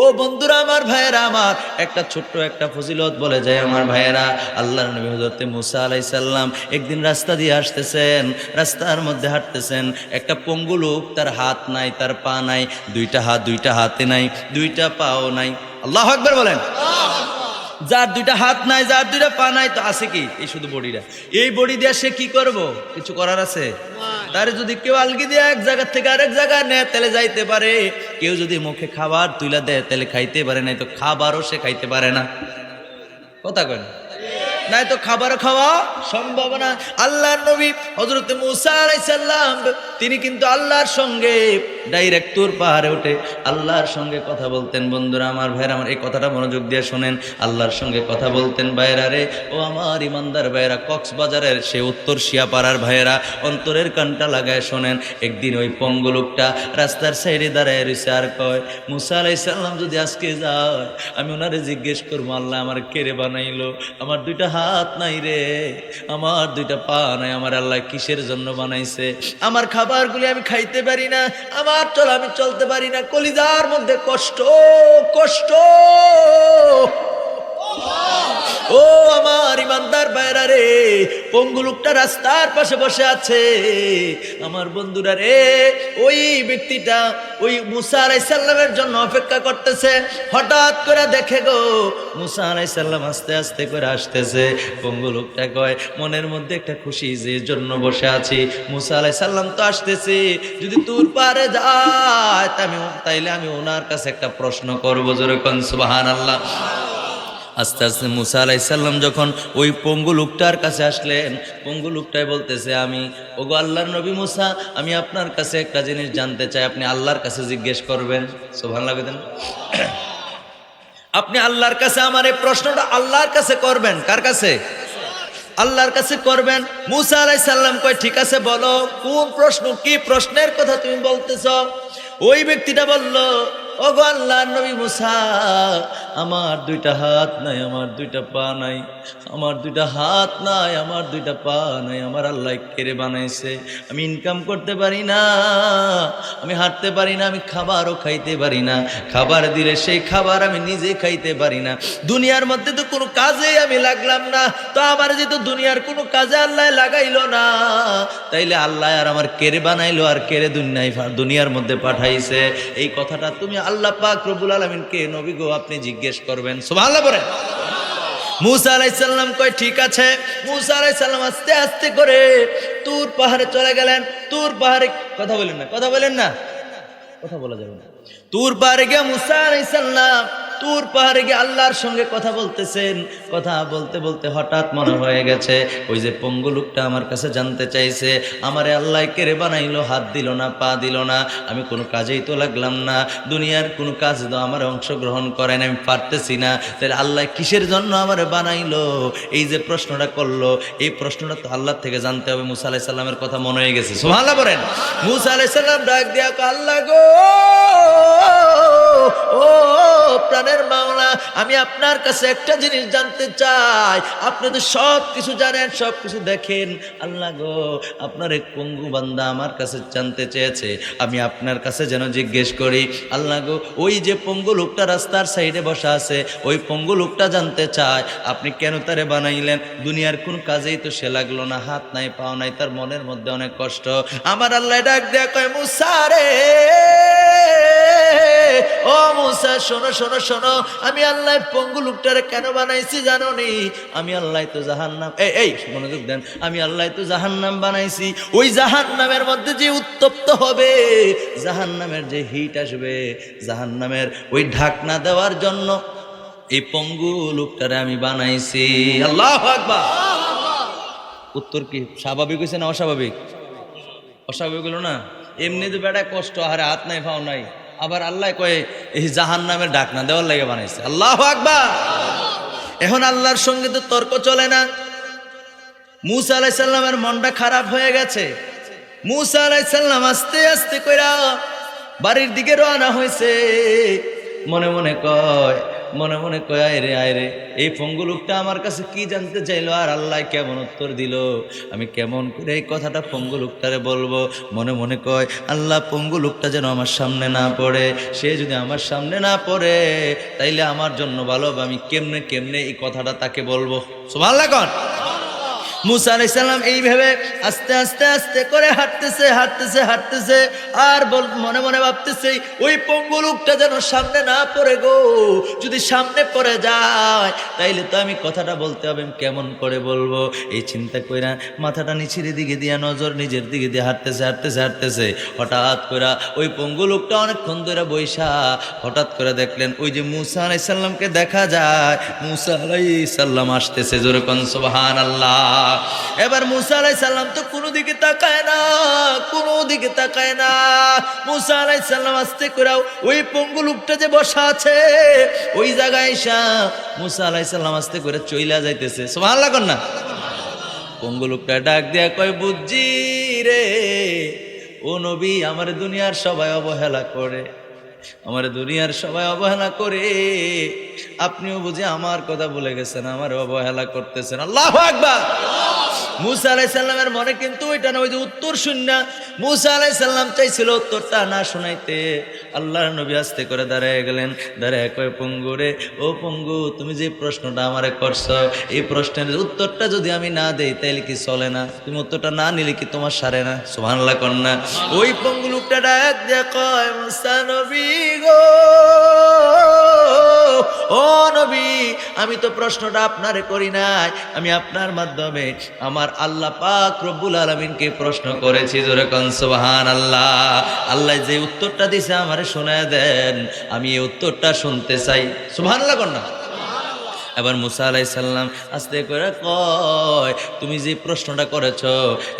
ও বন্ধুরা, আমার ভাইয়েরা, আমার একটা ছোট্ট একটা ফজিলত বলে যায় আমার ভাইয়েরা। আল্লাহ নবী হজরতে মুসা আলাইসাল্লাম একদিন রাস্তা দিয়ে আসতেছেন, রাস্তার মধ্যে হাঁটতেছেন। একটা পঙ্গু লোক, তার হাত নাই, তার পা নাই, দুইটা হাত, দুইটা হাতে নাই, দুইটা পাও নাই। আল্লাহ আকবার বলেন। যার দুইটা হাত নাই, যার দুইটা পা নাই, তো আছে কি? এই শুধু বডিটা। এই বডি দিয়ে সে কি করব? কিছু করার আছে? তার যদি কেউ আলগি দিয়ে এক জায়গা থেকে আরেক জায়গায় নেয়, তাহলে যাইতে পারে। কেউ যদি মুখে খাবার তুইলা দেয়, তাহলে খাইতে পারে না তো খাবারও সে খাইতে পারে না। কথা কেন নাই তো খাবার খাওয়া সম্ভব না। আল্লাহর নবী হজরত মুসা আলাইসাল্লাম তিনি কিন্তু আল্লাহর সঙ্গে ডাইরেক্ট তোর পাহাড়ে উঠে আল্লাহর সঙ্গে কথা বলতেন। বন্ধুরা, আমার ভাইরা আমার এই কথাটা মনোযোগ দিয়ে শোনেন। আল্লাহর সঙ্গে কথা বলতেন ভাইরা রে। ও আমার ইমানদার ভাইরা কক্সবাজারের সে উত্তর শিয়াপাড়ার ভাইয়েরা, অন্তরের কানটা লাগায় শোনেন। একদিন ওই পঙ্গু লোকটা রাস্তার সাইডে দাঁড়ায় রয়েছে আর কয়, মুসা আলাইসাল্লাম যদি আজকে যায়, আমি ওনারে জিজ্ঞেস করব, আল্লাহ আমার কেড়ে বানাইলো। আমার দুইটা হাত নাই রে। আমার দুইটা পা নাই, আমার আল্লাহ কিসের জন্য বানাইছে? আমার খাবারগুলি আমি খাইতে পারি না, আমার চল আমি চলতে পারি না। কলিজার মধ্যে কষ্ট কষ্ট। ও আমার ইমানদার বাইরা রে, পঙ্গু লোকটা রাস্তার পাশে বসে আছে। আমার বন্ধুরা রে, ওই ব্যক্তিটা ওই মুসা আলাইসাল্লামের জন্য অপেক্ষা করতেছে। হঠাৎ করে দেখে গো, মুসা আলাইসাল্লাম আস্তে আস্তে করে আসতেছে। পঙ্গু লোকটা কয়, মনের মধ্যে একটা খুশি যে জন্য বসে আছি। মুসা আলাইসাল্লাম তো আসতেছে। যদি তোর পারে যায় আমি তাইলে আমি ওনার কাছে একটা প্রশ্ন করব। যেরকম সুবাহান আল্লাহ আস্তে আস্তে মুসা আলাইসাল্লাম যখন ওই পঙ্গু লোকটার কাছে আসলেন, পঙ্গু লোকটাই বলতেছে, আমি, ওগো আল্লাহর নবী মুসা, আমি আপনার কাছে একটা জিনিস জানতে চাই, আপনি আল্লাহর কাছে জিজ্ঞেস করবেন। সোভান লাগবেন আপনি আল্লাহর কাছে আমার এই প্রশ্নটা আল্লাহর কাছে করবেন, কার কাছে? আল্লাহর কাছে করবেন। মুসা আলাইসাল্লাম কয়, ঠিক আছে, বলো, কোন প্রশ্ন, কি প্রশ্নের কথা তুমি বলতেছ? ওই ব্যক্তিটা বলল ওগো আল্লাহর নবী মুসা, আমার দুইটা হাত নাই, আমার দুইটা পা নাই, আমার দুইটা হাত নাই, আমার দুইটা পা নাই, আমার আল্লাহ কেড়ে বানাইছে। আমি ইনকাম করতে পারি না, আমি হাঁটতে পারি না, আমি খাবারও খাইতে পারি না। খাবার দিলে সেই খাবার আমি নিজে খাইতে পারি না। দুনিয়ার মধ্যে তো কোনো কাজে আমি লাগলাম না, তো আমার যেহেতু দুনিয়ার কোনো কাজে আল্লাহ লাগাইলো না, তাইলে আল্লাহ আর আমার কেড়ে বানাইলো আর কেড়ে দুনিয়ায় দুনিয়ার মধ্যে পাঠাইছে। এই কথাটা তুমি আল্লাহ পাক রবুল আলমিনকে নবী গো, আপনি জিজ্ঞেস করবেন। সোভাল্লা বলেন। মুসা আলাইসাল্লাম কয়, ঠিক আছে। মুসা আলাইসাল্লাম আস্তে আস্তে করে তুর পাহাড়ে চলে গেলেন। তুর পাহাড়ে, কথা বলেন না, কথা বলেন না। কথা বলা যাবে না। তুর পাহাড়ে গিয়ে মুসা আলাইসাল্লাম তুর পাহাড়ে গিয়ে আল্লাহর সঙ্গে কথা বলতেছেন কথা বলতে বলতে হঠাৎ মনে হয়ে গেছে ওই যে পঙ্গু লোকটা আমার কাছে জানতে চাইছে আমারে আল্লাহ কেড়ে বানাইলো হাত দিল না পা দিল না আমি কোনো কাজেই তো লাগলাম না দুনিয়ার কোনো কাজ তো আমার অংশগ্রহণ করেন আমি পারতেছি না তাহলে আল্লাহ কিসের জন্য আমার বানাইলো এই যে প্রশ্নটা করল এই প্রশ্নটা তো আল্লাহ থেকে জানতে হবে মুসা আলাহি সাল্লামের কথা মনে হয়ে গেছে সোহাল্লাহ বলেন মুসা আলাহি সাল্লাম ডাক দিয়া আল্লাহ গো ও প্রাণের মাওলা, আমি আপনার কাছে একটা জিনিস জানতে চাই। আপনি তো সব কিছু জানেন, সব কিছু দেখেন। আল্লাহ গো, আপনার এক পঙ্গু বান্দা আমার কাছে জানতে চেয়েছে, আমি আপনার কাছে যেন জিজ্ঞেস করি। আল্লাহ গো, ওই যে পঙ্গু লোকটা রাস্তার সাইডে বসা আছে, ওই পঙ্গু লোকটা জানতে চায়, আপনি কেন তারে বানাইলেন? দুনিয়ার কোন কাজেই তো সে লাগল না, হাত নাই, পাও নাই, তার মনের মধ্যে অনেক কষ্ট। আমার আল্লাহ ডাক দেয়া কয় মুসারে ও মুসা, শোনো শোনো শোনো, আমি আল্লাহ পঙ্গু লোকটারে কেন বানাইছি জানো নি আমি আল্লাহ তো জাহান্নাম, এই এই, মনোযোগ দেন, আমি আল্লাহ তো জাহান্নাম বানাইছি। ওই জাহান্নামের মধ্যে যে উত্তপ্ত হবে, জাহান্নামের যে হিট আসবে, জাহান্নামের ওই ঢাকনা দেওয়ার জন্য এই পঙ্গু লোকটারে আমি বানাইছি। আল্লাহ আকবার! উত্তর কি, স্বাভাবিক হয়েছে না অস্বাভাবিক? অস্বাভাবিক হলো না? এমনি তো বেটা কষ্ট আরে হাত নাই, পাও নাই। আবার আল্লাহ কয়ে, এই জাহান নামের ডাক না দেওয়ার লাগে বানাইছে। আল্লাহ আকবার। এখন আল্লাহর সঙ্গে তো তর্ক চলে না। মুসা আলাইসাল্লামের মনটা খারাপ হয়ে গেছে। মুসা আলাইসাল্লাম আস্তে আস্তে কইরা বাড়ির দিকে রওনা হয়েছে মনে মনে কয় মনে মনে কয় আয় রে আয় রে এই পঙ্গু লোকটা আমার কাছে কি জানতে চাইলো? আর আল্লাহ কেমন উত্তর দিল? আমি কেমন করে এই কথাটা পঙ্গু লোকটারে বলব? মনে মনে কয়, আল্লাহ পঙ্গু লোকটা যেন আমার সামনে না পড়ে। সে যদি আমার সামনে না পড়ে, তাইলে আমার জন্য ভালো আমি কেমনে কেমনে এই কথাটা তাকে বলব? সোভাল্লা কন। মুসা আলাইসাল্লাম এইভাবে আস্তে আস্তে আস্তে করে হাঁটতেছে হাঁটতেছে হাঁটতেছে। আর বল, মনে মনে ভাবতেছে, ওই পঙ্গু লোকটা যেন সামনে না পড়ে গো। যদি সামনে পড়ে যায়, তাইলে তো আমি কথাটা বলতে হবে কেমন করে বলব? এই চিন্তা কইরা মাথাটা নিচের দিকে দিয়া নজর নিজের দিকে দিয়ে হাঁটতেছে হাঁটতেছে হাঁটতেছে। হঠাৎ করে ওই পঙ্গু লোকটা অনেকক্ষণ ধরে বৈশা হঠাৎ করে দেখলেন ওই যে মুসা আলাইসাল্লামকে দেখা যায়। মুসা আলাইসাল্লাম আসতেছে জোরে কন সুবহান আল্লাহ এবার মুসা আলাইসাল্লাম তো কোনো দিকে তাকায় না, কোনো দিকে তাকায় না। মুসা আলাইসাল্লাম আসতে করে ওই পঙ্গু লোকটা যে বসা আছে, ওই জায়গায় এসা মুসা আলাই সাল্লাম আসতে করে চইলা যাইতেছে। সুবহান আল্লাহ না। পঙ্গু লোকটা ডাক দিয়া কয়, বুঝছি রে, ও নবী, আমার দুনিয়ার সবাই অবহেলা করে। আমার দুনিয়ার সবাই অবহেলা করে। আপনিও বুঝে আমার কথা বলে গেছেন আমার অবহেলা করতেছেন। আল্লাহ আকবার! মুসা আলাইসাল্লামের মনে কিন্তু ওইটা না, ওই যে উত্তর শূন্য। মুসা আলাইসাল্লাম চাইছিল উত্তরটা না শোনাইতে। আল্লাহর নবী আস্তে করে দাঁড়ায় গেলেন। দাঁড়ায় কয়, পঙ্গু রে, ও পঙ্গু, তুমি যে প্রশ্নটা আমারে করছ, এই প্রশ্নের উত্তরটা যদি আমি না দেই, তাইলে কি চলে না? তুমি উত্তরটা না নিলে কি তোমার সারে না? সুবহানাল্লাহ কন্যা ওই পঙ্গু লোকটা ডাক দিয়ে কয়, মুসা নবী গো ও নবী, আমি তো প্রশ্নটা আপনারে করি নাই। আমি আপনার মাধ্যমে আমার আল্লাহ পাক রব্বুল আলমিনকে প্রশ্ন করেছি, জোরে কনসবাহান সুবহান আল্লাহ আল্লাহ যে উত্তরটা দিছে আমারে শোনায় দেন, আমি এই উত্তরটা শুনতে চাই। সুবহান আল্লাহ কন্যা এবার মুসা আলাই সাল্লাম আস্তে করে কয়, তুমি যে প্রশ্নটা করেছ,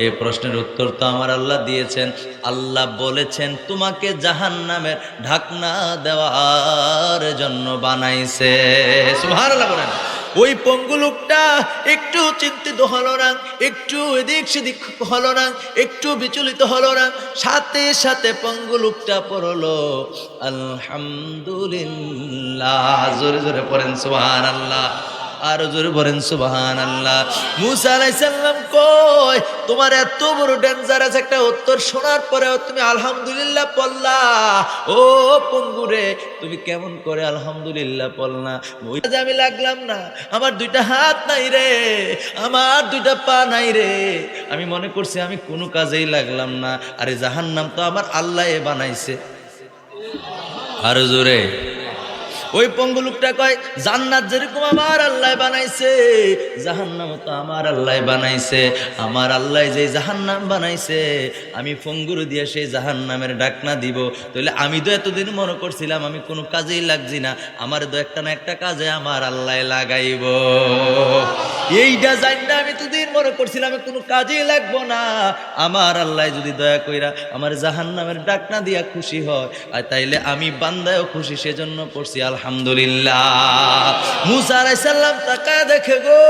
এই প্রশ্নের উত্তর তো আমার আল্লাহ দিয়েছেন। আল্লাহ বলেছেন তোমাকে জাহান নামের ঢাকনা দেওয়ার জন্য বানাইছে। সুবহানাল্লাহ বলেন। ওই পঙ্গু লোকটা একটু চিন্তিত হলো না, একটু এদিক সেদিক হলো না, একটু বিচলিত হলো না। সাথে সাথে পঙ্গু লোকটা পড়ল, আলহামদুলিল্লাহ। জোরে জোরে পড়েন সোহান আল্লাহ আরও জোরে পড়েন সুবহান আল্লাহ মুসা আলাইসাল্লাম কয়, তোমার এত বড় ডেঞ্জারাস একটা উত্তর শোনার পরেও তুমি আলহামদুলিল্লাহ পড়লা। ও পঙ্গুরে তুমি কেমন করে আলহামদুলিল্লাহ পড়লা? কাজে আমি লাগলাম না, আমার দুইটা হাত নাই রে, আমার দুইটা পা নাই রে। আমি মনে করছি আমি কোনো কাজেই লাগলাম না। আরে জাহান্নাম তো আমার আল্লাহ বানাইছে। আরও জোরে। ওই পঙ্গু লোকটা কয়, জান্নাত যেরকম আমার আল্লাহ বানাইছে জাহান্নাম তো আমার আল্লাহ বানাইছে। আমার আল্লাহ যে জাহান্নাম বানাইছে, আমি পঙ্গুর দিয়ে সেই জাহান্নামের ডাকনা দিব। তাহলে আমি তো এতদিন মনে করছিলাম, আমি কোনো কাজেই লাগছি না। আমার তো একটা না একটা কাজে আমার আল্লাহ লাগাইব। এইটা না আমি তোদের মনে করছিলাম আমি কোনো কাজে লাগবো না। আমার আল্লাহ যদি দয়া কইরা আমার জাহান জাহান্নামের ডাকনা দিয়া খুশি হয়, আর তাইলে আমি বান্দায়ও খুশি, সেজন্য পড়ছি আলহামদুলিল্লাহ। মুসা সাল্লাম তাকায় দেখে গো।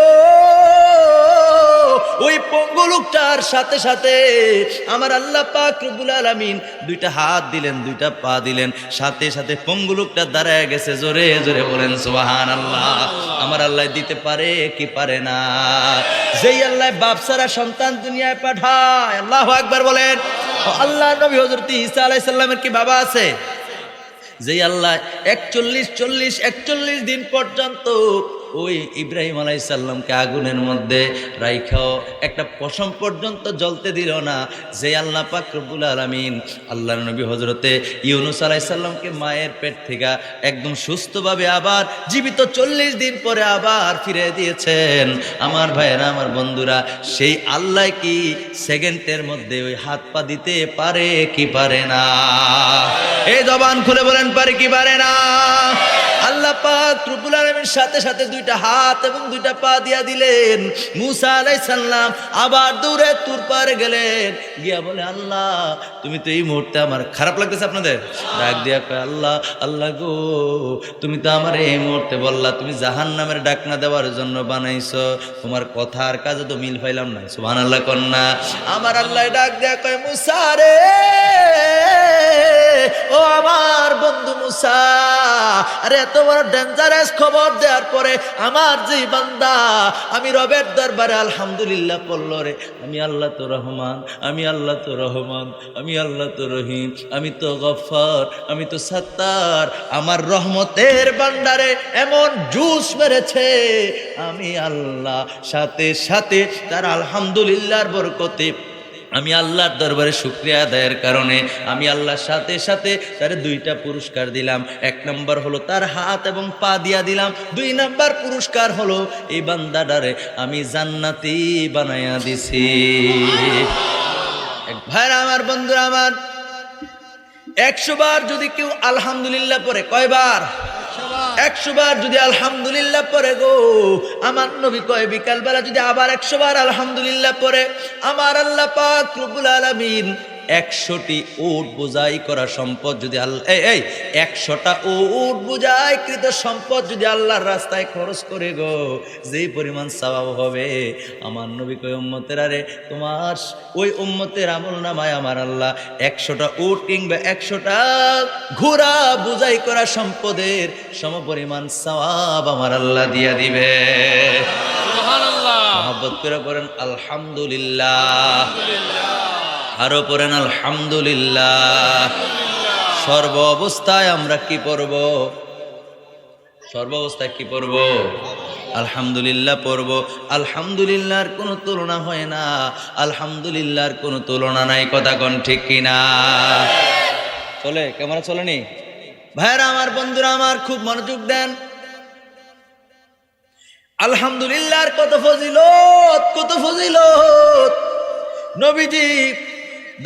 ওই পঙ্গু লোকটার সাথে সাথে আমার আল্লাহ পাক রব্বুল আলামিন দুইটা হাত দিলেন, দুইটা পা দিলেন। সাথে সাথে পঙ্গু লোকটা দাঁড়ায় গেছে, জোরে জোরে বলেন সুবহান আল্লাহ আমার আল্লাহ দিতে পারে কি পারে না? যেই আল্লাহ বাপ সারা সন্তান দুনিয়ায় পাঠায়, আল্লাহ একবার বলেন। আল্লাহ নবী হজরত ঈসা আলাইহিস সালামের কি বাবা আছে? যেই আল্লাহ একচল্লিশ, চল্লিশ, একচল্লিশ দিন পর্যন্ত ওই ইব্রাহিম আলাইসাল্লামকে আগুনের মধ্যে রাইখাও। একটা পশম পর্যন্ত জ্বলতে দিল না। যে আল্লাহ পাক রব্বুল আলমিন আল্লাহ নবী হজরতে ইউনুস আলাইসাল্লামকে মায়ের পেট থেকে একদম সুস্থভাবে আবার জীবিত চল্লিশ দিন পরে আবার ফিরে দিয়েছেন। আমার ভাইয়েরা, আমার বন্ধুরা, সেই আল্লাহ কি সেকেন্ডের মধ্যে ওই হাত পা দিতে পারে কি পারে না? এই জবান খুলে বলেন, পারে কি পারে না? আল্লাহ পাক রব্বুল আলামিন সাথে সাথে দুইটা হাত এবং দুইটা পা দিয়া দিলেন। মুসা আলাইহিস সালাম আবার দূরে তুর পারে গেলেন। গিয়া বলে, আল্লাহ, তুমি তো এই মুহূর্তে আমার খারাপ লাগতেছে আপনাদের? ডাক দিয়া কয়, আল্লাহ আল্লাহ গো, তুমি তো আমার এই মুহূর্তে বললা, তুমি জাহান্নামের ডাকনা দেওয়ার জন্য বানাইছো। তোমার কথা আর কাজে তো মিল পাইলাম না সুহান আল্লাহ কন্যা। আমার আল্লাহ ডাক দিয়া কয়, মুসা রে ও আমার বন্ধু মুসা, আরে এত বড় ডেঞ্জারাস খবর দেওয়ার পরে আমার যে বান্দা, আমি রবের দরবারে আলহামদুলিল্লাহ পড়ল রে। আমি আল্লাহ তো রহমান, আমি আল্লাহ তো রহমান, আমি আল্লাহ তো রহিম, আমি তো গফার আমি তো সত্তার। আমার রহমতের বান্ডারে এমন জুস মেরেছে, আমি আল্লাহ সাথে সাথে তার আলহামদুলিল্লাহর বরকতে আমি আল্লাহর দরবারে শুক্রিয়া আদায়ের কারণে আমি আল্লাহর সাথে সাথে তার দুইটা পুরস্কার দিলাম। এক নম্বর হলো তার হাত এবং পা দিয়া দিলাম। দুই নম্বর পুরস্কার হলো এই বান্দাডারে আমি জান্নাতি বানাইয়া দিছি। এক ভাইরা আমার, বন্ধুরা আমার, একশো বার যদি কেউ আলহামদুলিল্লাহ পরে কয়বার? একশো বার যদি আলহামদুলিল্লাহ পরে গো, আমার নবী কয়, বিকালবেলা যদি আবার একশো বার আলহামদুলিল্লাহ পরে আমার আল্লাহ পাক রুবুল আলামিন একশোটি উট বোঝাই করা সম্পদ যদি আল্লাহ এই একশোটা উট বোঝাই কৃত সম্পদ যদি আল্লাহর রাস্তায় খরচ করে গো যেই পরিমাণ স্বভাব হবে। আমার নবী কয় উম্মতের আরে তোমার ওই উম্মতের আমল নামায় আমার আল্লাহ একশোটা উট কিংবা একশোটা ঘোড়া বোঝাই করা সম্পদের সমপরিমাণ সওয়াব আমার আল্লাহ দিয়া দিবে। মহব্বত করে করেন আলহামদুলিল্লাহ। আরও পড়েন, আলহামদুলিল্লাহ। সর্ব অবস্থায় আমরা কি পড়ব? সর্ব অবস্থায় কি পড়ব? আলহামদুলিল্লাহ পড়ব। আলহামদুলিল্লাহর কোনো তুলনা হয় না। আলহামদুলিল্লাহর কোনো তুলনা নাই, কথা কোন ঠিক কিনা? চলে, ক্যামেরা চলেনি? ভাইরা আমার বন্ধুরা, আমার খুব মনোযোগ দেন। আলহামদুলিল্লাহর কত ফজিলত কত ফজিলত। নবীজি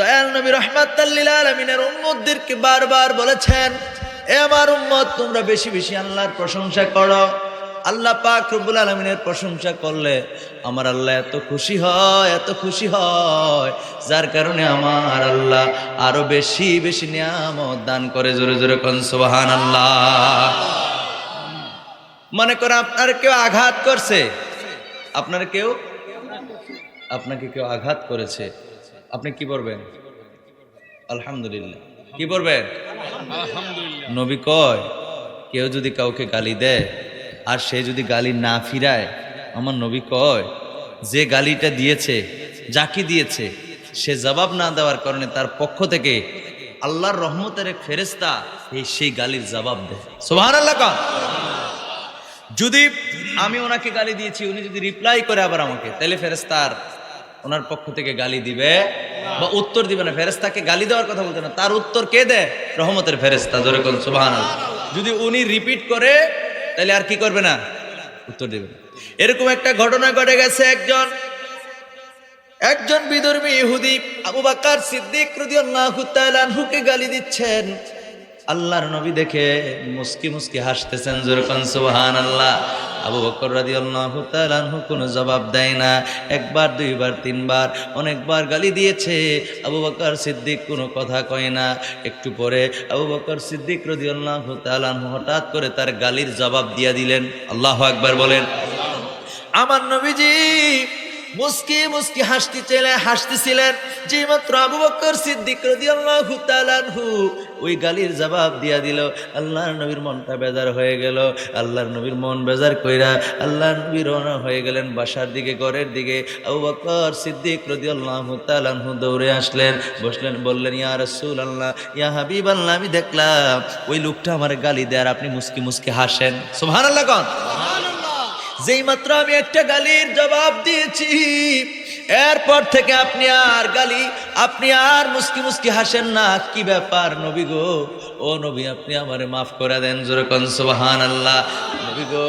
দয়াল নবী রহমাতাল্লিল আলমিনের উম্মতদেরকে বারবার বলেছেন, এ আমার উম্মত, তোমরা বেশি বেশি আল্লাহর প্রশংসা করো। আল্লাহ পাক রব্বুল আলমিনের প্রশংসা করলে আমার আল্লাহ এত খুশি হয়, এত খুশি হয়। যার কারণে আমার আল্লাহ আরও বেশি বেশি নিয়ামত দান করে, জোরে জোরে কন সুবহান আল্লাহ মনে করে আপনার কেউ আঘাত করছে? আপনার কেউ? আপনাকে কেউ আঘাত করেছে? আপনি কি বলবেন আলহামদুলিল্লাহ। কি বলবেন নবী কয় কেউ যদি কাউকে গালি দেয় আর সে যদি গালি না ফিরায় আমার নবী কয় যে গালিটা দিয়েছে যাকে দিয়েছে সে জবাব না দেওয়ার কারণে তার পক্ষ থেকে আল্লাহর রহমতের ফেরেস্তা এই সেই গালির জবাব দেয়। সোহান আল্লাহ যদি আমি ওনাকে গালি দিয়েছি উনি যদি রিপ্লাই করে আবার আমাকে তাহলে ফেরেস্তার ওনার পক্ষ থেকে গালি দিবে বা উত্তর দিবে না। ফেরেস্তাকে গালি দেওয়ার কথা বলতে না। তার উত্তর কে দেয়? রহমতের ফেরেস্তা ধরে কোন সুবাহ যদি উনি রিপিট করে, তাহলে আর কি করবে না? উত্তর দেবে। এরকম একটা ঘটনা ঘটে গেছে একজন একজন বিধর্মী ইহুদি, আবু বাকার সিদ্দিক রাদিয়াল্লাহু তাআলা আনহুকে গালি দিচ্ছেন। আল্লাহর নবী দেখে মুস্কি মুস্কি হাসতেছেন যেরকম সুবহান আল্লাহ আবু বকর তাআলা আনহু কোনো জবাব দেয় না। একবার, দুইবার, তিনবার, অনেকবার গালি দিয়েছে। আবু বকর সিদ্দিক কোনো কথা কয় না। একটু পরে আবু বকর সিদ্দিক তাআলা আনহু হঠাৎ করে তার গালির জবাব দিয়া দিলেন। আল্লাহ আকবার বলেন। আমার নবীজি মুস্কি মুস্কি হাসতেছিলেন হাসতেছিলেন। যে মাত্র আবু বকর সিদ্দিক রাদিয়াল্লাহু তাআলা আনহু ওই গালির জবাব দিয়া দিল, আল্লাহর নবীর মনটা বেজার হয়ে গেল, আল্লাহর নবীর মন বেজার কইরা আল্লাহর নবী রওনা হয়ে গেলেন বাসার দিকে, ঘরের দিকে। আবু বকর সিদ্দিক রাদিয়াল্লাহু তাআলা আনহু দৌড়ে আসলেন, বসলেন, বললেন, ইয়া রাসূলুল্লাহ, ইয়া হাবিবাল্লাহ, আমি দেখলাম ওই লোকটা আমার গালি দেয় আর আপনি মুস্কি মুসকি হাসেন। সুবহানাল্লাহ কোন। যেই মাত্র আমি একটা গালির জবাব দিয়েছি, এরপর থেকে আপনি আর গালি, আপনি আর মুস্কি মুস্কি হাসেন না। কি ব্যাপার নবী গো? ও নবী, আপনি আমারে মাফ করে দেন যেরকম সুবাহান আল্লাহ নবী গো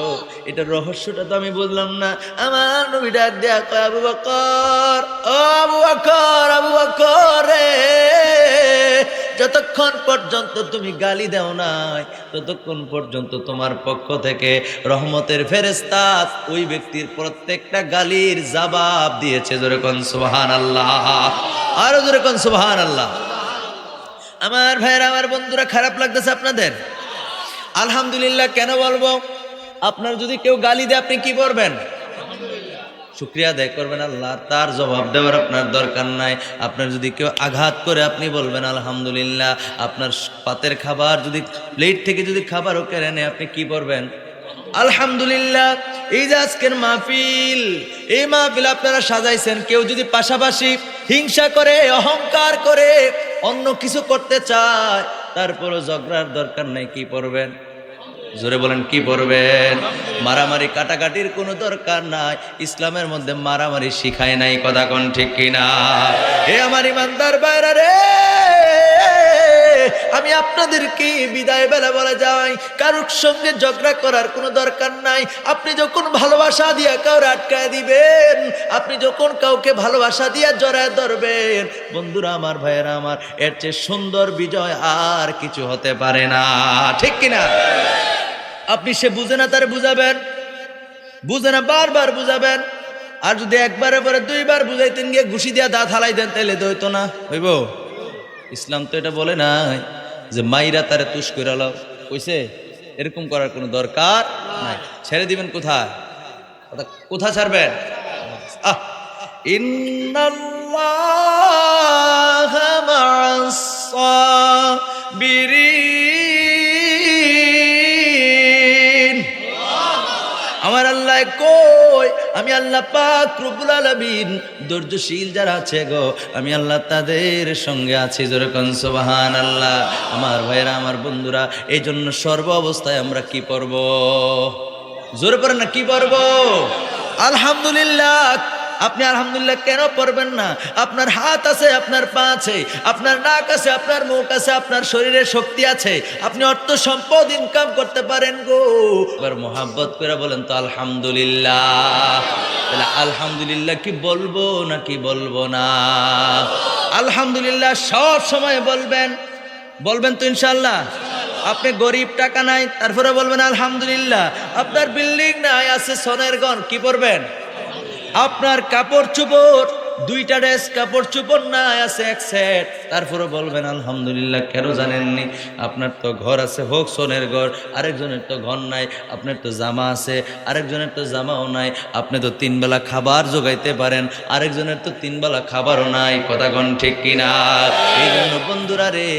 এটার রহস্যটা তো আমি বললাম না। আমার নবী ডাক দেয়া কয়, আবু বকর, ও আবু বকর আবু বকর। যতক্ষণ পর্যন্ত তুমি গালি দাও নাই, ততক্ষণ পর্যন্ত তোমার পক্ষ থেকে রহমতের ফেরেস্তা ওই ব্যক্তির প্রত্যেকটা গালির জবাব দিয়েছে। যেরকম সুবহান আল্লাহ আরও যেরকম সুবহান আল্লাহ আমার ভাইয়ের, আমার বন্ধুরা, খারাপ লাগতেছে আপনাদের? আলহামদুলিল্লাহ, কেন বলব? আপনার যদি কেউ গালি দেয়, আপনি কি করবেন শুক্রিয়া আদায় করবেন আল্লাহ। তার জবাব দেওয়ার আপনার দরকার নাই। আপনার যদি কেউ আঘাত করে, আপনি বলবেন, আলহামদুলিল্লাহ, আপনার পাতের খাবার যদি, প্লেট থেকে যদি খাবারও কেড়ে নেয়, আপনি কি করবেন আলহামদুলিল্লাহ, এই যে আজকের মাহফিল, এই মাহফিল আপনারা সাজাইছেন। কেউ যদি পাশাপাশি হিংসা করে, অহংকার করে, অন্য কিছু করতে চায়, তারপরও ঝগড়ার দরকার নাই, কি পড়বেন? জোরে বলেন, কি পড়বেন? মারামারি কাটাকাটির কোনো দরকার নাই। ইসলামের মধ্যে মারামারি শিখায় নাই, কথা কোন ঠিক কিনা? হে আমার ইমানদার বাইরা রে, আমি আপনাদেরকে বিদায় বেলা বলে যাই, কারোর সঙ্গে ঝগড়া করার কোনো দরকার নাই। আপনি যখন ভালোবাসা দিয়া কাউরে আটকায় দিবেন, আপনি যখন কাউকে ভালোবাসা দিয়া জড়ায় ধরবেন, বন্ধুরা আমার ভাইয়েরা আমার, এর চেয়ে সুন্দর বিজয় আর কিছু হতে পারে না। ঠিক কিনা? আপনি সে বুঝে না, তার বুঝাবেন। বুঝে না, বারবার বুঝাবেন। আর যদি একবারে পরে দুইবার বুঝাইতেন, গিয়ে ঘুষি দিয়া দাঁত হালাই দেন, তাইলে তো হইতো না। হইব? ইসলাম তো এটা বলে নাই যে, মাইরা তারে তুষ করে লাও। কইছে? এরকম করার কোনো দরকার নাই। ছেড়ে দিবেন কোথায়? কথা- ছাড়বেন? আহ! ইন্নাল্লাহ মা'আস আল্লাহ কই? আমি আল্লাহ পাক রব্বুল আলামিন ধৈর্যশীল যারা আছে গো, আমি আল্লাহ তাদের সঙ্গে আছি যেরকম সুবহান আল্লাহ আমার ভাইরা আমার বন্ধুরা এই জন্য সর্ব অবস্থায় আমরা কি করব জোরে পড়েন না, কি করব আলহামদুলিল্লাহ আপনি আলহামদুলিল্লাহ কেন পড়বেন না? আপনার হাত আছে, আপনার পা আছে, আপনার নাক আছে, আপনার মুখ আছে, আপনার শরীরে শক্তি আছে। আপনি অর্থ সম্পদ ইনকাম করতে পারেন গো। এবার মোহাব্বত করে বলেন তো, আলহামদুলিল্লাহ। তাহলে আলহামদুলিল্লাহ কি বলব নাকি বলব না? আলহামদুলিল্লাহ সব সময় বলবেন। বলবেন তো ইনশাল্লাহ আপনি গরিব টাকা নাই, তারপরে বলবেন, আলহামদুলিল্লাহ। আপনার বিল্ডিং নাই, আছে সোনের গন কি পরবেন আপনার কাপড় চোপড় দুইটা ড্রেস কাপড় চোপড় নাই আছে এক সেট তারপরে বলবেন আলহামদুলিল্লাহ কেন জানেননি? আপনার তো ঘর আছে হোক সোনের ঘর। আরেকজনের তো ঘর নাই আপনার তো জামা আছে। আরেকজনের তো জামাও নাই আপনি তো তিন বেলা খাবার জোগাইতে পারেন। আরেকজনের তো তিন বেলা খাবারও নাই কথা কন ঠিক কিনা? এই জন্য বন্ধুরা রে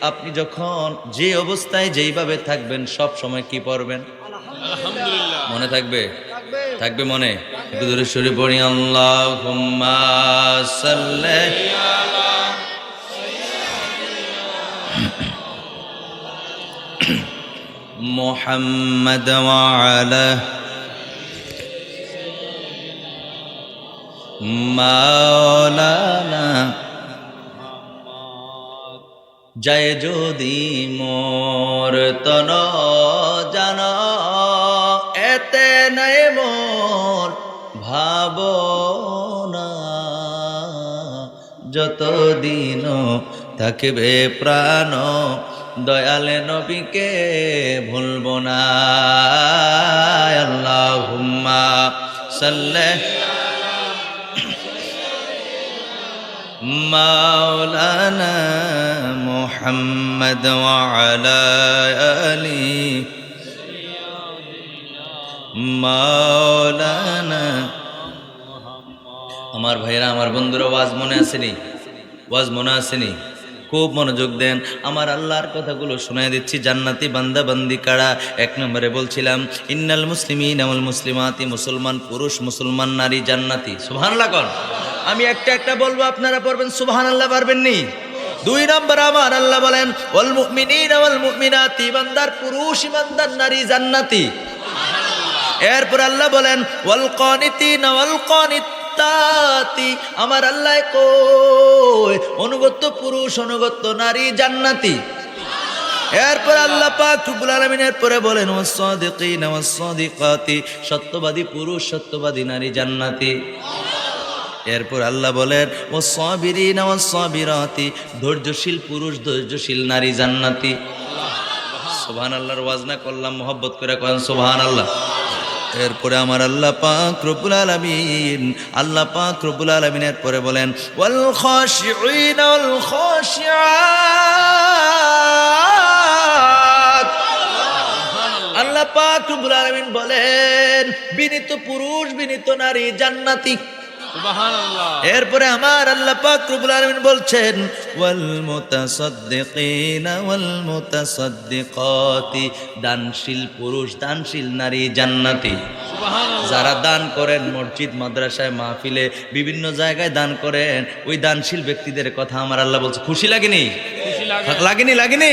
আপনি যখন যে অবস্থায় যেইভাবে থাকবেন সব সময় কি পড়বেন? মনে থাকবে। থাকবে মনে? দূরে সরে পড়ি আল্লাহ মোহাম্মদ ওয়ালা মাওলানা জয় যদি মোর তন জান এতে মোর ভাবনা যতদিন থাকবে প্রাণ, দয়ালে নবীকে ভুলব না। আল্লাহ হুম্মা সাল্লে মাওলানা মোহাম্মদ আলা আলী মাওলানা আমার ভাইরা আমার বন্ধুরা, ওয়াজ মনে আসেনি? ওয়াজ মনে আসেনি? খুব মনোযোগ দেন। আমার আল্লাহর কথাগুলো শুনে দিচ্ছি। জান্নাতি বান্দা, বান্দি কারা? এক নম্বরে বলছিলাম, ইন্নাল মুসলিমিন আমল মুসলিমাতি, মুসলমান পুরুষ, মুসলমান নারী, জান্নাতি। সুবহানাল্লাহ কন। আমি একটা একটা বলব, আপনারা পড়বেন সুহান আল্লাহ পারবেন নি? দুই নম্বর আমার আল্লাহ বলেন, ওয়াল মুমিনিন ওয়াল মুমিনাতি ইমানদার পুরুষ ইমানদার নারী, জান্নাতি। এরপর আল্লাহ বলেন, ওয়াল কনিতিন ওয়াল কনিতাতি আমার আল্লাহ কই? অনুগত পুরুষ, অনুগত নারী, জান্নাতি। এরপর আল্লাহ পাক রব্বুল আলামিনের পরে বলেন সত্যবাদী পুরুষ, সত্যবাদী নারী, জান্নাতি। এরপর আল্লাহ বলেন ও সবিরি সবিরিন সবিরাতি, ধৈর্যশীল পুরুষ, ধৈর্যশীল নারী, জান্নাতি। সোভান আল্লাহর ওয়াজনা করলাম, মোহব্বত করে করেন সোভান আল্লাহ এরপরে আমার আল্লাহ পাক রব্বুল আলামিন, আল্লাহ পাক রব্বুল আলামিন পরে বলেন, ওয়াল খাশিঈন ওয়াল খাশিআত আল্লাহ পাক রব্বুল আলামিন বলেন, বিনীত পুরুষ, বিনীত নারী জান্নাতি। এরপরে আমার আল্লাহ পাক রব্বুল আলামিন বলছেন ওয়াল মুতাসাদ্দিকিনা ওয়াল মুতাসাদ্দিকাতি দানশীল পুরুষ দানশীল নারী জান্নাতি। যারা দান করেন মসজিদ মাদ্রাসায় মাহফিলে বিভিন্ন জায়গায় দান করেন ওই দানশীল ব্যক্তিদের কথা আমার আল্লাহ বলছে। খুশি লাগেনি? লাগেনি লাগেনি?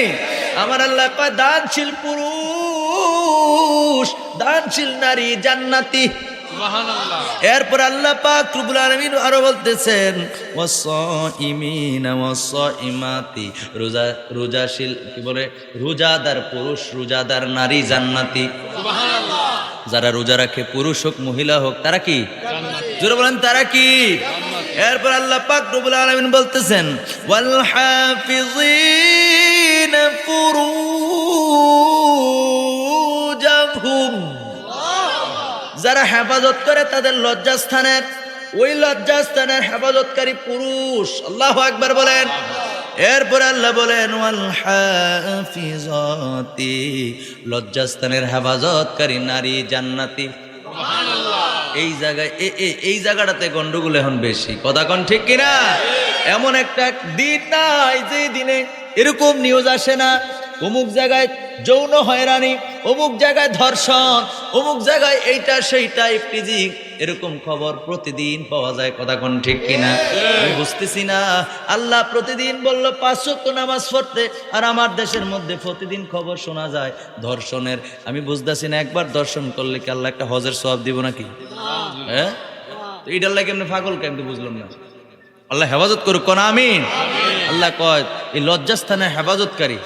আমার আল্লাহ দানশীল পুরুষ দানশীল নারী জান্নাতি। এরপর আল্লাহ পাক রব্বুল আলামিন আরও বলতেছেন ওয়াসাইমাতি রোজা রোজাশীল কি বলে? রোজাদার পুরুষ রোজাদার নারী জান্নাতি। যারা রোজা রাখে পুরুষ হোক মহিলা হোক তারা কি? জোরে বলেন তারা কি? এরপর আল্লাহ পাক রব্বুল আলামিন বলতেছেন ওয়াল হাফিজিন হেফাজত করে তাদের লজ্জাস্থানের ওই লজ্জাস্থানের হেফাজতকারী পুরুষ। আল্লাহ একবার বলেন। এরপর আল্লাহ বলেন ওয়াল হাফিজাতি লজ্জাস্থানের হেফাজতকারী নারী জান্নাতি। এই জায়গায় এই জায়গাটাতে গন্ডগোল এখন বেশি। কথা কন ঠিক কিনা? এমন একটা দিন নাই যে দিনে এরকম নিউজ আসে না। অমুক জায়গায় যৌন হয়রানি, অমুক জায়গায় ধর্ষণ, অমুক জায়গায় এইটা সেইটা ইফটিজিং এরকম খবর প্রতিদিন পাওয়া যায়, কথা কোন ঠিক কিনা? আমি বুঝতেছি না। আল্লাহ প্রতিদিন বলল পাঁচশো নামাজ পড়তে, আর আমার দেশের মধ্যে প্রতিদিন খবর শোনা যায় ধর্ষণের। আমি বুঝতেছি না, একবার দর্শন করলে কি আল্লাহ একটা হজের সব দিব নাকি? হ্যাঁ? তো এইটার লাগে এমনি পাগল কেমনি বুঝলাম না। আল্লাহ হেফাজত করুক, কোন আমিন? আল্লাহ কয়, এই লজ্জাস্থানের হেফাজতকারী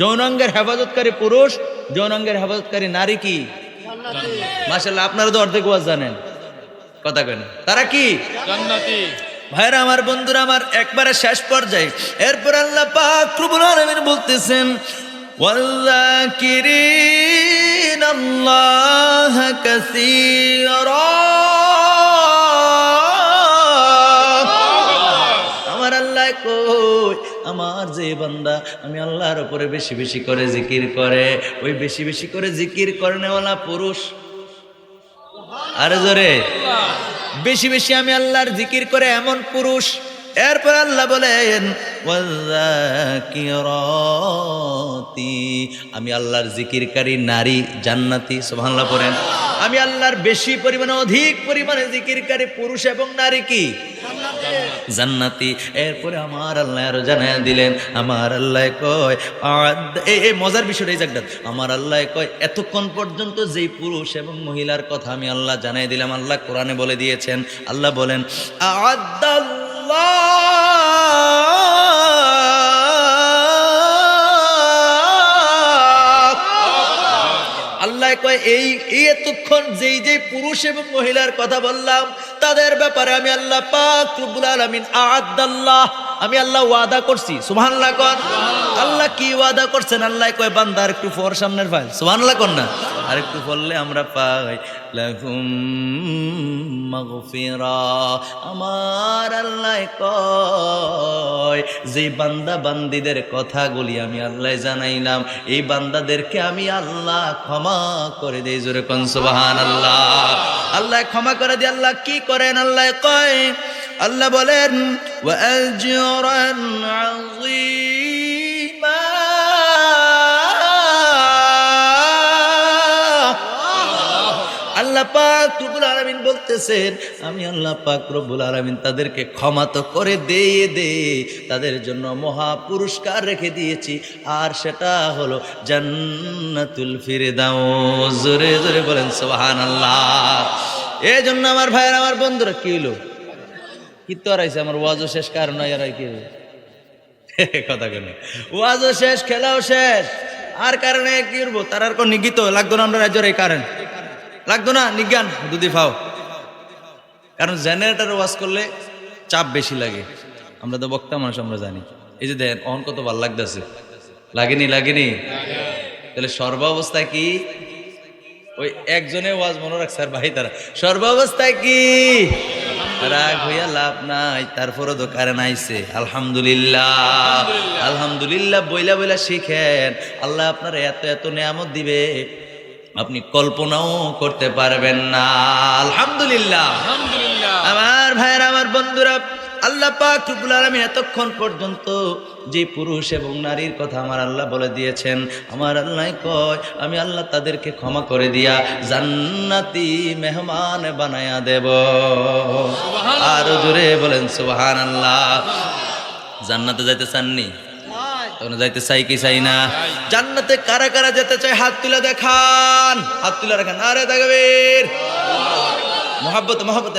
যৌনাঙ্গের হেফাজতকারী পুরুষ যৌনাঙ্গের হেফাজতকারী নারী কি? মাসাল্লাহ আপনারা তো অর্ধেক ওয়াজ জানেন। কথা কেন তারা কি? ভাইরা আমার বন্ধুরা আমার একবারে শেষ পর্যায়ে। এরপর আল্লাহ পাক রব্বুল আলামিন বলতেছেন ওয়াল্লাকিরিন আল্লাহ কাসীরা। আমার যে বান্দা, আমি আল্লাহর উপরে বেশি বেশি করে জিকির করে। ওই বেশি বেশি করে জিকির করেনেওয়ালা পুরুষ? আরে জোরে। বেশি বেশি আমি আল্লাহর জিকির করে এমন পুরুষ এরপর আল্লাহ বলেন আমি আল্লাহর জিকিরকারী নারী, জান্নাতি, সুবহানাল্লাহ পড়েন। আমি আল্লাহর বেশি পরিমাণে, অধিক পরিমাণে জিকিরকারী পুরুষ এবং নারী কি? জান্নাতি। এরপরে আমার আল্লাহ আরও জানায় দিলেন, আমার আল্লাহ কয়, আদ- এ এ, মজার বিষয়টা এই আমার আল্লাহ কয়, এতক্ষণ পর্যন্ত যেই পুরুষ এবং মহিলার কথা আমি আল্লাহ জানাই দিলাম, আল্লাহ কোরআনে বলে দিয়েছেন। আল্লাহ বলেন আদাল্লাহ আল্লাহ। কয়, এই এতক্ষণ যেই যেই পুরুষ এবং মহিলার কথা বললাম, তাদের ব্যাপারে আমি আল্লাহ পাক রুবুল আলমিন আদাল্লাহ আমি আল্লাহ ওয়াদা করছি, সুবহানাল্লাহ কোন আল্লাহ কি ওয়াদা করছেন? আল্লাহ কয় বান্দার একটু ফর সামনের ফাইল। সুবহানাল্লাহ কোন না। আর একটু পড়লে আমরা পাই আমার আল্লাহ কয়, যে বান্দা বান্দিদের কথাগুলি আমি আল্লাহ জানাইলাম, এই বান্দাদেরকে আমি আল্লাহ ক্ষমা করে দেই, জোরে কোন আল্লাহ আল্লাহ ক্ষমা করে দিয়ে, আল্লাহ কি করেন? আল্লাহ কয় আল্লাহ বলেন আল্লাহ। পাক রব্বুল আলামিন বলতেছেন, আমি আল্লাহ পাক রব্বুল আলামিন তাদেরকে ক্ষমা তো করে দিয়ে দে, তাদের জন্য মহা পুরস্কার রেখে দিয়েছি। আর সেটা হলো জান্নাতুল ফিরদাউস। জোরে জোরে বলেন, সুবহানাল্লাহ। এই জন্য আমার ভাইয়ের, আমার বন্ধুরা কি হলো? কি তো আইছে আমার ওয়াজও শেষ, কারণ আর কি। কথা কেন ওয়াজও শেষ, খেলাও শেষ। আর কারণে কি করব? তার আর কোন নিগিত লাগতো না আমরা রাজ্যের এই কারণ। লাগতো না, নিজ্ঞান দুদি ফাও। কারণ জেনারেটার ওয়াজ করলে চাপ বেশি লাগে। আমরা তো বক্তা মানুষ, আমরা জানি। এই যে দেন অহন কত ভালো লাগতেছে। লাগেনি লাগেনি? তাহলে সর্বাবস্থায় কি? ওই একজনে ওয়াজ মনে রাখছে আর ভাই তারা। সর্বাবস্থায় কি? রাগ হইয়া লাভ নাই তারপরও তো কারেন্ট আইছে। আলহামদুলিল্লাহ। আলহামদুলিল্লাহ বইলা বইলা শিখেন। আল্লাহ আপনার এত এত নিয়ামত দিবে আপনি কল্পনাও করতে পারবেন না। আলহামদুলিল্লাহ। আলহামদুলিল্লাহ। আমার ভাইয়ের আমার বন্ধুরা আল্লাহ পাক রব্বুল আলামিন এতক্ষণ পর্যন্ত যে পুরুষ এবং নারীর কথা আমার আল্লাহ বলে দিয়েছেন আমার আল্লাহ কয় আমি আল্লাহ তাদেরকে ক্ষমা করে দিয়া জান্নাতি মেহমান বানায়া দেব। আর জোরে বলেন সুবহান আল্লাহ জান্নাতে যাইতে চাননি? তখন যাইতে চাই কি চাই না? জান্নাতে কারা কারা যেতে চায় হাত তুলে দেখান। হাত তুলে রাখান। আরে দেখবেন মোহাব্বত মোহাব্বত